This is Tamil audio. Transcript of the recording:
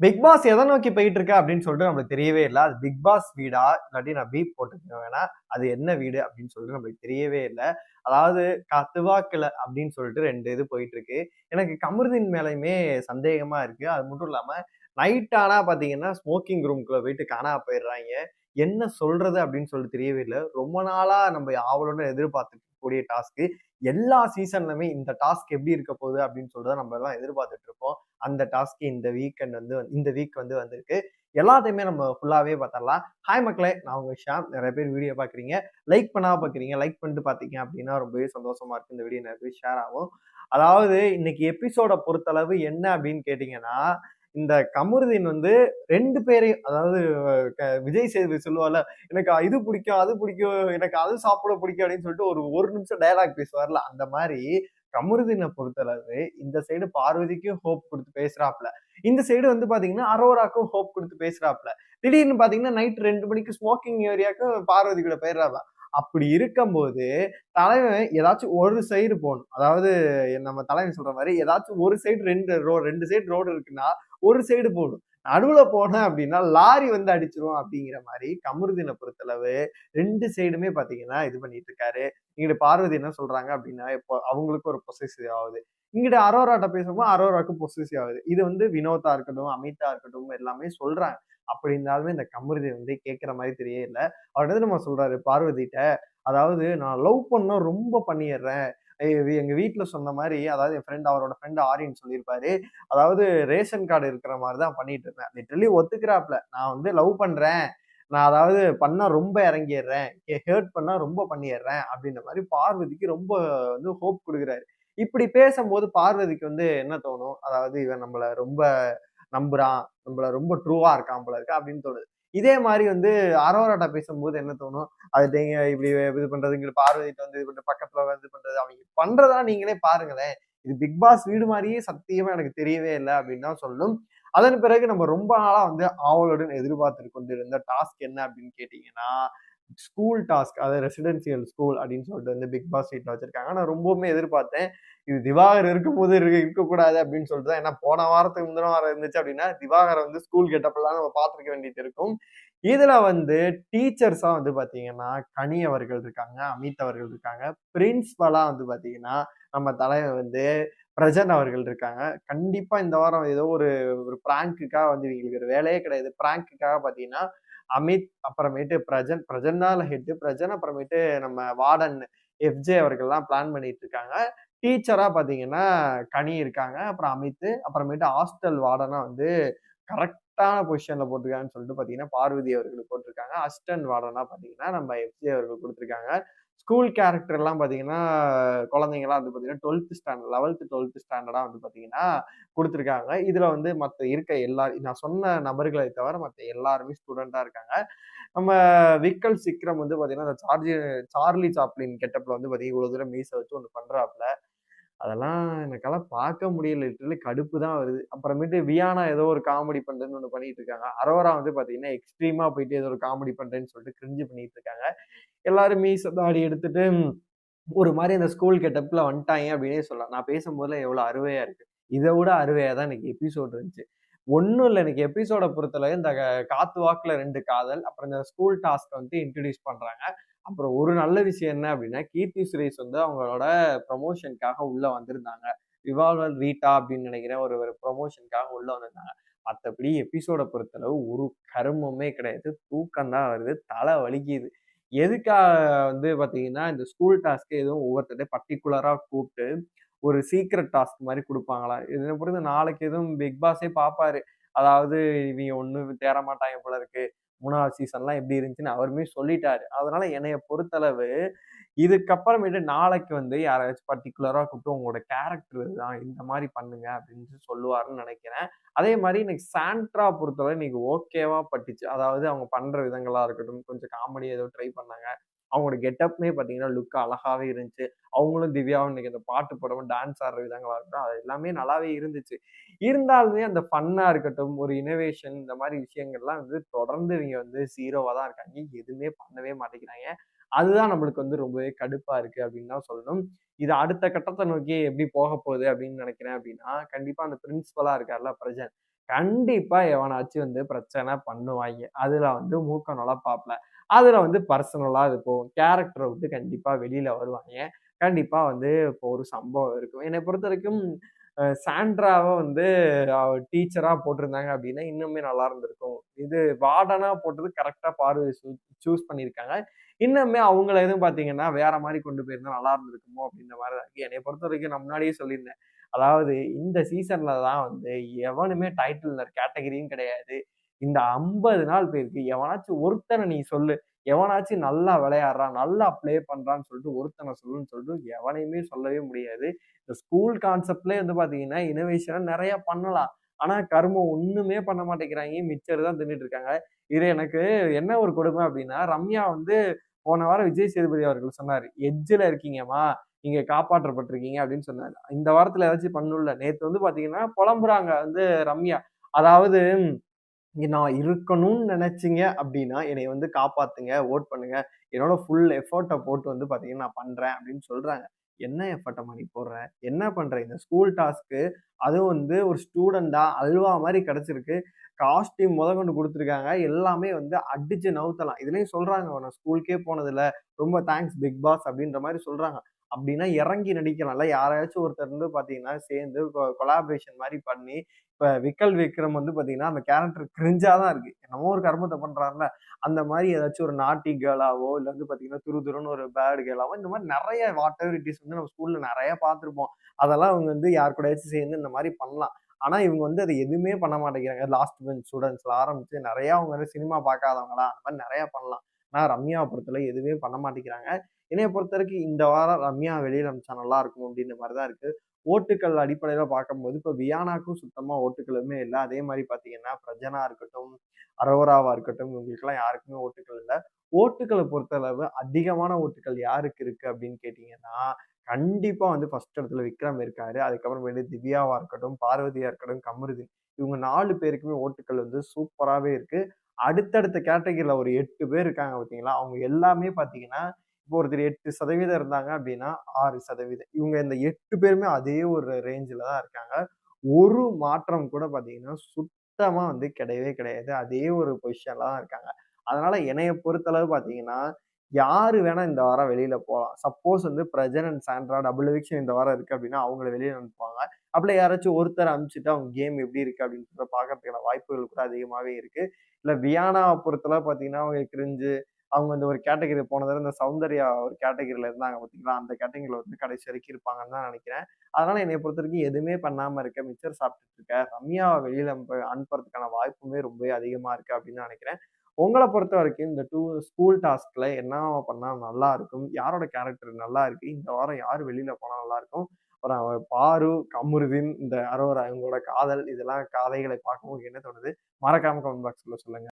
பிக் பாஸ் எதை நோக்கி போயிட்டு இருக்கா அப்படின்னு சொல்லிட்டு நம்மளுக்கு தெரியவே இல்லை. அது பிக் பாஸ் வீடா? இல்லாட்டி நான் பீப் போட்டுருக்கேன் வேணா? அது என்ன வீடு அப்படின்னு சொல்லிட்டு நம்மளுக்கு தெரியவே இல்லை. அதாவது கத்துவாக்கில் அப்படின்னு சொல்லிட்டு ரெண்டு இது போயிட்டு இருக்கு எனக்கு கமருதின் மேலையுமே சந்தேகமா இருக்கு. அது மட்டும் இல்லாம நைட் ஆனா பாத்தீங்கன்னா ஸ்மோக்கிங் ரூம்குள்ள போயிட்டு காணா போயிடுறாங்க. என்ன சொல்றது அப்படின்னு சொல்லிட்டு தெரியவே இல்லை. ரொம்ப நாளா நம்ம ஆவலோட எதிர்பார்த்துக்கூடிய டாஸ்க்கு எல்லா சீசன்லுமே இந்த டாஸ்க் எப்படி இருக்க போகுது அப்படின்னு சொல்லிட்டு நம்ம எல்லாம் எதிர்பார்த்துட்டு இருப்போம் அந்த டாஸ்க் இந்த வீக்கெண்ட் வந்து இந்த வீக் வந்து வந்திருக்கு. எல்லாத்தையுமே நம்ம ஃபுல்லாவே பார்த்தரலாம் ஹாய் மக்களே நான் உங்க ஷாம். நிறைய பேர் வீடியோ பாக்குறீங்க லைக் பண்ணா பாக்குறீங்க லைக் பண்ணிட்டு பாத்தீங்க அப்படின்னா ரொம்பவே சந்தோஷமா இருக்கு. இந்த வீடியோ நிறைய பேர் ஷேர் ஆகும். அதாவது இன்னைக்கு எபிசோட பொறுத்தளவு என்ன அப்படின்னு கேட்டீங்கன்னா இந்த கமருதீன் வந்து ரெண்டு பேரையும் அதாவது க- விஜய் சேது சொல்லுவார்ல எனக்கு இது பிடிக்கும் அது பிடிக்கும் எனக்கு அது சாப்பிட பிடிக்கும் அப்படின்னு சொல்லிட்டு ஒரு ஒரு நிமிஷம் டயலாக் பேசுவார்ல. அந்த மாதிரி கமருதீனை பொறுத்தளவு இந்த சைடு பார்வதிக்கும் ஹோப் கொடுத்து பேசுறாப்ல இந்த சைடு வந்து பாத்தீங்கன்னா அரோராக்கும் ஹோப் கொடுத்து பேசுறாப்ல திடீர்னு பாத்தீங்கன்னா நைட் ரெண்டு மணிக்கு ஸ்மோக்கிங் ஏரியாவுக்கு பார்வதி கூட போயிடுறாப்ல அப்படி இருக்கும்போது தலைவன் ஏதாச்சும் ஒரு சைடு போகணும். அதாவது நம்ம தலைவன் சொல்ற மாதிரி ஏதாச்சும் ஒரு சைடு ரெண்டு ரோ ரெண்டு சைடு ரோடு இருக்குன்னா ஒரு சைடு போகணும் நடுவில் போனேன் அப்படின்னா லாரி வந்து அடிச்சிரும் அப்படிங்கிற மாதிரி கமருதீனை பொறுத்தளவு ரெண்டு சைடுமே பார்த்தீங்கன்னா இது பண்ணிட்டு இருக்காரு இங்கிட்ட பார்வதி என்ன சொல்றாங்க அப்படின்னா இப்போ அவங்களுக்கு ஒரு பொசசிவ் ஆகுது. இங்கிட்ட அரோராட்ட பேசும்போது அரோராக்கு பொசசிவ் ஆகுது. இது வந்து வினோதா இருக்கட்டும் அமிதா இருக்கட்டும் எல்லாமே சொல்றாங்க. அப்படி இருந்தாலுமே இந்த கமருதி வந்து கேட்குற மாதிரி தெரியல அவர் வந்து நம்ம சொல்றாரு பார்வதிட்ட அதாவது நான் லவ் பண்ண ரொம்ப பண்ணிடுறேன். ஏய், எங்க வீட்ல சொன்ன மாதிரி அதாவது என் ஃப்ரெண்ட் அவரோட ஃப்ரெண்ட் ஆரியன் சொல்லியிருப்பாரு. அதாவது ரேஷன் கார்டு இருக்கிற மாதிரி தான் பண்ணிட்டு இருந்தேன். லிட்டரலி ஒத்துக்கிறாப்ல. நான் வந்து லவ் பண்றேன். நான் அதாவது பண்ணால் ரொம்ப இறங்கிடுறேன். ஹேர்ட் பண்ணால் ரொம்ப பண்ணிடுறேன் அப்படின்ற மாதிரி பார்வதிக்கு ரொம்ப வந்து ஹோப் கொடுக்குறாரு. இப்படி பேசும்போது பார்வதிக்கு வந்து என்ன தோணும்? அதாவது இவன் நம்மள ரொம்ப நம்புறான். நம்மள ரொம்ப ட்ரூவா இருக்கான் போல இருக்கா அப்படின்னு தோணுது. இதே மாதிரி வந்து அரோராட்டா பேசும்போது என்ன தோணும்? அது நீங்க இப்படி இது பண்றது இங்க பார்வதிட்டு வந்து இது பண்ற பக்கத்துல வந்து இது பண்றது அவங்க பண்றதா நீங்களே பாருங்களேன். இது பிக் பாஸ் வீடு மாதிரியே சத்தியமா எனக்கு தெரியவே இல்லை அப்படின்னு தான் சொல்லும். அதன் பிறகு நம்ம ரொம்ப நாளா வந்து ஆவலுடன் எதிர்பார்த்து கொண்டிருந்த டாஸ்க் என்ன அப்படின்னு கேட்டீங்கன்னா ஸ்கூல் டாஸ்க் அதாவது ரெசிடென்சியல் ஸ்கூல் அப்படின்னு சொல்லிட்டு வந்து பிக் பாஸ் வீட்டில் வச்சிருக்காங்க. நான் ரொம்பவுமே எதிர்பார்த்தேன். இது திவாகர் இருக்கும்போது இருக்க இருக்கக்கூடாது அப்படின்னு சொல்லிட்டு தான் ஏன்னா போன வாரத்துக்கு முந்தின வாரம் இருந்துச்சு அப்படின்னா திவாகர் வந்து ஸ்கூல் கெட்டப்பெல்லாம் நம்ம பார்த்துருக்க வேண்டியது இருக்கும். இதில் வந்து டீச்சர்ஸாக வந்து பார்த்தீங்கன்னா கனி அவர்கள் இருக்காங்க அமித் அவர்கள் இருக்காங்க பிரின்ஸ்பலாக வந்து பார்த்தீங்கன்னா நம்ம தலைவர் வந்து பிரஜன் அவர்கள் இருக்காங்க. கண்டிப்பாக இந்த வாரம் ஏதோ ஒரு ஒரு பிராங்குக்காக வந்து இவங்களுக்கு ஒரு வேலையே கிடையாது. பிராங்குக்காக பார்த்தீங்கன்னா அமித் அப்புறமேட்டு பிரஜன் பிரஜன்னால ஹெட்டு பிரஜன் அப்புறமேட்டு நம்ம வார்டன் எஃப்ஜே அவர்கள்லாம் பிளான் பண்ணிட்டு இருக்காங்க டீச்சராக பார்த்தீங்கன்னா கனி இருக்காங்க அப்புறம் அமித் அப்புறமேட்டு ஹாஸ்டல் வார்டனாக வந்து கரெக்ட் கரெக்டான பொசிஷன்ல போட்டிருக்காங்கன்னு சொல்லிட்டு பாத்தீங்கன்னா பார்வதி அவர்கள் போட்டிருக்காங்க. அஸ்டன் வார்டனா பாத்தீங்கன்னா நம்ம எஃப்ஜி அவர்கள் கொடுத்துருக்காங்க. ஸ்கூல் கேரக்டர் எல்லாம் பாத்தீங்கன்னா வந்து பாத்தீங்கன்னா டுவெல்த் ஸ்டாண்டர்ட் லெவல்த் டுவெல்த் ஸ்டாண்டர்டா வந்து பாத்தீங்கன்னா கொடுத்துருக்காங்க. இதுல வந்து மற்ற இருக்க எல்லா நான் சொன்ன நபர்களை தவிர மற்ற எல்லாருமே ஸ்டூடெண்டா இருக்காங்க. நம்ம விக்கல் சிக்ரம் வந்து பாத்தீங்கன்னா சார்ஜி சார்லி சாப்ளின் கெட்டப்ல வந்து பாத்தீங்கன்னா இவ்வளவு தூரம் மீச வச்சு ஒன்று பண்றாப்ல அதெல்லாம் எனக்கெல்லாம் பார்க்க முடியல. லிட்டரலி கடுப்பு தான் வருது. அப்புறமேட்டு வியானா ஏதோ ஒரு காமெடி பண்றேன்னு ஒன்று பண்ணிட்டு இருக்காங்க அரோரா வந்து பார்த்தீங்கன்னா எக்ஸ்ட்ரீமா போயிட்டு ஏதோ ஒரு காமெடி பண்றேன்னு சொல்லிட்டு கிரிஞ்சு பண்ணிட்டு இருக்காங்க எல்லாரும் மீச தாடி எடுத்துட்டு ஒரு மாதிரி அந்த ஸ்கூல் கெட்டப்பில் வந்துட்டாங்க அப்படின்னே சொல்லலாம். நான் பேசும்போதுல எவ்வளோ அருவையாக இருக்குது இதை விட அருவையாக தான் எனக்கு எபிசோட் இருந்துச்சு. ஒன்றும் இல்லை எனக்கு எபிசோடை பொறுத்தளவு இந்த க- காத்து வாக்கில் ரெண்டு காதல் அப்புறம் இந்த ஸ்கூல் டாஸ்க்கை வந்து இன்ட்ரடியூஸ் பண்ணுறாங்க அப்புறம் ஒரு நல்ல விஷயம் என்ன அப்படின்னா கீர்த்தி சுரேஷ் வந்து அவங்களோட ப்ரமோஷனுக்காக உள்ள வந்திருந்தாங்க. ரிவால்வர் ரீட்டா அப்படின்னு நினைக்கிறேன் ஒரு ஒரு ப்ரொமோஷனுக்காக உள்ள வந்திருந்தாங்க. மற்றபடி எபிசோட பொறுத்தளவு ஒரு கருமமே கிடையாது. தூக்கம் தான் வருது. தலை வலிக்குது. எதுக்காக வந்து பார்த்தீங்கன்னா இந்த ஸ்கூல் டாஸ்க்கு எதுவும் ஒவ்வொருத்தரையும் பர்டிகுலராக கூப்பிட்டு ஒரு சீக்ரெட் டாஸ்க் மாதிரி கொடுப்பாங்களா? இதனை பொறுத்து நாளைக்கு எதுவும் பிக் பாஸே பார்ப்பாரு அதாவது இவங்க ஒன்றும் தேர மாட்டாங்க போல இருக்கு. மூணாவது சீசன்லாம் எப்படி இருந்துச்சுன்னு அவருமே சொல்லிட்டாரு. அதனால என்னைய பொறுத்தளவு இதுக்கப்புறமேட்டு நாளைக்கு வந்து யாராச்சும் பர்டிகுலராக கூப்பிட்டு உங்களோட கேரக்டர் தான் இந்த மாதிரி பண்ணுங்க அப்படின்னு சொல்லுவாருன்னு நினைக்கிறேன். அதே மாதிரி இன்னைக்கு சாண்ட்ரா பொறுத்தவரை இன்னைக்கு ஓகேவா பட்டுச்சு. அதாவது அவங்க பண்ற விதங்களா இருக்கட்டும் கொஞ்சம் காமெடி ஏதோ ட்ரை பண்ணாங்க. அவங்களோட கெட்டப்மே பார்த்தீங்கன்னா லுக் அழகாகவே இருந்துச்சு. அவங்களும் திவ்யாவும் இன்னைக்கு அந்த பாட்டு படமும் டான்ஸ் ஆடுற விதங்களாக இருக்கட்டும் அது எல்லாமே நல்லாவே இருந்துச்சு. இருந்தாலுமே அந்த ஃபன்னாக இருக்கட்டும் ஒரு இனோவேஷன் இந்த மாதிரி விஷயங்கள்லாம் வந்து தொடர்ந்து இவங்க வந்து ஜீரோவா தான் இருக்காங்க. எதுவுமே பண்ணவே மாட்டேங்கிறாங்க. அதுதான் நம்மளுக்கு வந்து ரொம்பவே கடுப்பா இருக்கு அப்படின்னு தான் சொல்லணும். இது அடுத்த கட்டத்தை நோக்கி எப்படி போக போகுது அப்படின்னு நினைக்கிறேன் அப்படின்னா கண்டிப்பா அந்த பிரின்சிபலா இருக்கார்ல பிரஜன். கண்டிப்பா எவனாச்சும் வந்து பிரச்சனை பண்ணுவாங்க அதுல வந்து மூக்க நுழைப்பாப்ல. அதுல வந்து பர்சனலா இது போகும். கேரக்டர விட்டு கண்டிப்பா வெளியில வருவாங்க கண்டிப்பா வந்து இப்போ ஒரு சம்பவம் இருக்கும். என்னை பொறுத்த வரைக்கும் சாண்ட்ராவை வந்து டீச்சராக டீச்சரா போட்டிருந்தாங்க அப்படின்னா இன்னுமே நல்லா இருந்திருக்கும். இது வார்டனா போட்டது கரெக்டாக பார்வை சூ சூஸ் பண்ணியிருக்காங்க. இன்னுமே அவங்கள எதுவும் பார்த்தீங்கன்னா, வேற மாதிரி கொண்டு போயிருந்தா நல்லா இருந்திருக்குமோ அப்படின்ற மாதிரி தான் என்னை பொறுத்த வரைக்கும் நான் முன்னாடியே சொல்லியிருந்தேன். அதாவது இந்த சீசன்ல தான் வந்து எவனுமே டைட்டில் கேட்டகரியும் கிடையாது. இந்த 50 நாள் பேருக்கு எவனாச்சும் ஒருத்தனை நீ சொல்லு. எவனாச்சும் நல்லா விளையாடுறான், நல்லா ப்ளே பண்றான்னு சொல்லிட்டு ஒருத்தனை சொல்லுன்னு சொல்லிட்டு எவனையுமே சொல்லவே முடியாது. இந்த ஸ்கூல் கான்செப்ட்லயே வந்து பார்த்தீங்கன்னா, இனோவேஷனை நிறையா பண்ணலாம். ஆனா கருமம் ஒண்ணுமே பண்ண மாட்டேங்கிறாங்க மிச்சர் தான் தின்னுட்டு இருக்காங்க. இது எனக்கு என்ன ஒரு கொடுமை அப்படின்னா ரம்யா வந்து போன வாரம் விஜய் சேதுபதி அவர்கள் சொன்னார் எஜ்ஜில் இருக்கீங்கம்மா. நீங்க காப்பாற்றப்பட்டிருக்கீங்க" அப்படின்னு சொன்னாரு. இந்த வாரத்துல ஏதாச்சும் பண்ணல நேத்து வந்து பார்த்தீங்கன்னா, புலம்புறாங்க வந்து ரம்யா. அதாவது நான் இருக்கணும்னு நினைச்சிங்க அப்படின்னா என்னை வந்து காப்பாத்துங்க, வோட் பண்ணுங்க. என்னோட ஃபுல் எஃபர்ட்டை போட்டு வந்து பார்த்தீங்கன்னா, நான் பண்றேன் அப்படின்னு சொல்றாங்க. என்ன எஃபர்ட்டை மாதிரி போடுறேன் என்ன பண்ற? இந்த ஸ்கூல் டாஸ்க்கு அதுவும் வந்து ஒரு ஸ்டூடெண்ட்டா அல்வா மாதிரி கிடைச்சிருக்கு. காஸ்டியூம் கொண்டு கொடுத்துருக்காங்க எல்லாமே வந்து அடிச்சு நவுத்தலாம். இதுலயும் சொல்றாங்க, "நான் ஸ்கூலுக்கே போனதில்லை ரொம்ப தேங்க்ஸ் பிக் பாஸ்" அப்படின்ற மாதிரி சொல்றாங்க. அப்படின்னா இறங்கி நடிக்கலாம்ல. யாராச்சும் ஒருத்தர் வந்து பார்த்தீங்கன்னா, சேர்ந்து கொ கொலாபரேஷன் மாதிரி பண்ணி, இப்போ விக்கல் விக்ரம் வந்து பார்த்தீங்கன்னா, அந்த கேரக்டர் கிரிஞ்சாக தான் இருக்குது என்னமோ ஒரு கர்மத்தை பண்ணுறாருல அந்த மாதிரி ஏதாச்சும் ஒரு நாட்டி கேர்ளாவோ, இல்லை வந்து பார்த்தீங்கன்னா, துருதுருன்னு ஒரு பேடு கேர்ளாவோ, இந்த மாதிரி நிறைய வாட் எவர் இட் இஸ் வந்து நம்ம ஸ்கூலில் நிறையா பார்த்துருப்போம் அதெல்லாம் அவங்க வந்து யார் கூடயாச்சும் சேர்ந்து இந்த மாதிரி பண்ணலாம். ஆனால் இவங்க வந்து அதை எதுவுமே பண்ண மாட்டேங்கிறாங்க. லாஸ்ட் பெஞ்ச் ஸ்டூடெண்ட்ஸில் ஆரம்பித்து நிறையா அவங்க வந்து சினிமா பார்க்காதவங்களா, அந்த மாதிரி நிறையா பண்ணலாம். ஆனால் ரம்யாவ பொறுத்தளவு எதுவுமே பண்ண மாட்டேங்கிறாங்க. என்னைய பொறுத்தவரைக்கும் இந்த வாரம் ரம்யா வெளியில் அமிச்சா நல்லா இருக்கும் அப்படின்ற மாதிரி தான் இருக்கு. ஓட்டுக்கள் அடிப்படையில பார்க்கும்போது, இப்போ வியானாக்கும் சுத்தமா ஓட்டுக்களுமே இல்லை அதே மாதிரி பார்த்தீங்கன்னா, பிரஜனா இருக்கட்டும், அரோராவா இருக்கட்டும், இவங்களுக்கெல்லாம் யாருக்குமே ஓட்டுக்கள் இல்லை ஓட்டுகளை பொறுத்தளவு அதிகமான ஓட்டுக்கள் யாருக்கு இருக்கு அப்படின்னு கேட்டீங்கன்னா, கண்டிப்பா வந்து ஃபர்ஸ்ட் இடத்துல விக்ரம் இருக்காரு. அதுக்கப்புறமேட்டு திவ்யாவா இருக்கட்டும், பார்வதியா இருக்கட்டும், கமருதி இவங்க நாலு பேருக்குமே ஓட்டுக்கள் வந்து சூப்பராகவே இருக்கு. அடுத்தடுத்த கேட்டகரியில் ஒரு எட்டு பேர் இருக்காங்க பார்த்தீங்களா, அவங்க எல்லாமே பார்த்தீங்கன்னா, இப்போ ஒருத்தர் எட்டு சதவீதம் இருந்தாங்க அப்படின்னா ஆறு சதவீதம் இவங்க இந்த எட்டு பேருமே அதே ஒரு ரேஞ்சில் தான் இருக்காங்க. ஒரு மாற்றம் கூட பார்த்தீங்கன்னா, சுத்தமாக வந்து கிடையவே கிடையாது. அதே ஒரு பொசிஷனில் தான் இருக்காங்க. அதனால என்னைய பொறுத்தளவு பார்த்தீங்கன்னா, யார் வேணா இந்த வாரம் வெளியில போகலாம் சப்போஸ் வந்து Prajan and Sandra double eviction இந்த வாரம் இருக்கு அப்படின்னா அவங்கள வெளியில் அனுப்புவாங்க. அப்படி யாராச்சும் ஒருத்தர் அனுப்பிச்சுட்டு அவங்க கேம் எப்படி இருக்கு அப்படின்றத பார்க்கறதுக்கான வாய்ப்புகள் கூட அதிகமாவே இருக்கு. இல்ல வியானாவ பொறுத்தளவு பார்த்தீங்கன்னா, அவங்க கிரிஞ்சு அவங்க அந்த ஒரு கேட்டகரி போன இந்த சௌந்தர்யா ஒரு கேட்டகரியில் இருந்தாங்க பார்த்தீங்களா, அந்த கேட்டகரியில் வந்து கடைசி வரைக்கும் இருப்பாங்கன்னு தான் நினைக்கிறேன் அதனால் என்னை பொறுத்த வரைக்கும் எதுவுமே பண்ணாமல் இருக்க, மிச்சர் சாப்பிட்டுட்டு இருக்க, ரம்யாவை வெளியில் அனுப்புறதுக்கான வாய்ப்புமே ரொம்பவே அதிகமாக இருக்குது அப்படின்னு நினைக்கிறேன் உங்களை பொறுத்த வரைக்கும் இந்த டூ ஸ்கூல் டாஸ்கில் என்னவா பண்ணால் நல்லா இருக்கும்? யாரோட கேரக்டர் நல்லா இருக்கு? இந்த வாரம் யார் வெளியில் போனால் நல்லாயிருக்கும் அப்புறம் பாரு, கமருதீன், இந்த அரோரா இவங்களோட காதல் இதெல்லாம் கதைகளை பார்க்கும்போது என்ன தோணுது? மறக்காம கமெண்ட் பாக்ஸில் சொல்லுங்கள்